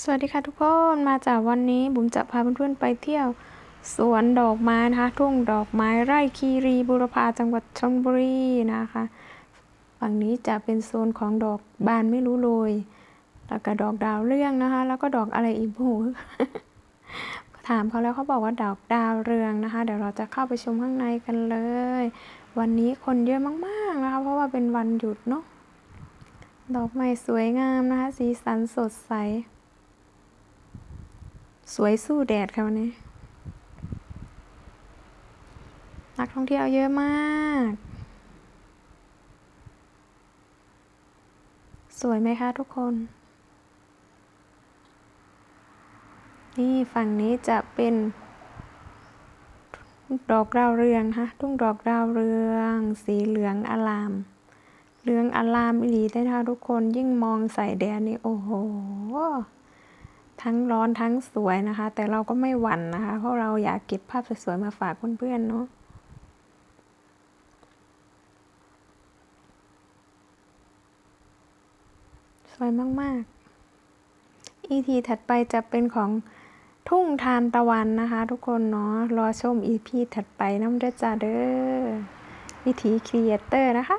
สวัสดีค่ะทุกคนมาจากวันนี้บุ๋มจะพาเพื่อนๆไปเที่ยว สวนดอกไม้นะคะ ทุ่งดอกไม้ไร่คีรีบุรพาจังหวัดชลบุรีนะคะฝั่งนี้จะเป็นโซนของดอกบานไม่รู้โรยแล้วก็ดอกดาวเรื่องนะคะ แล้วก็ดอกอะไรอีกโอ้โหถามเขาแล้วเขาบอกว่าดอกดาวเรืองนะคะ เดี๋ยวเราจะเข้าไปชมข้างในกันเลย วันนี้คนเยอะมากๆนะคะ เพราะว่าเป็นวันหยุดเนาะดอกไม้สวยงามนะคะ สีสันสดใส สวยสู้แดดค่ะวันนี้ นักท่องเที่ยวเยอะมาก สวยไหมคะทุกคน นี่ฝั่งนี้จะเป็นดอกดาวเรืองค่ะทุ่งดอกดาวเรือง สีเหลืองอลาม เหลืองอลามอีหลีเลยนะคะทุกคนยิ่งมองใส่แดดนี่ โอ้โห ทั้งร้อนทั้งสวยนะคะ แต่เราก็ไม่หวั่นนะคะ เพราะเราอยากเก็บภาพสวยๆมาฝากเพื่อนๆเนาะสวยมากๆ EP ถัดไปจะเป็นของทุ่งทานตะวันนะคะ ทุกคนเนาะรอชม EP ถัดไปน้ำเด้อจ้าเด้อวิถีครีเอเตอร์นะคะ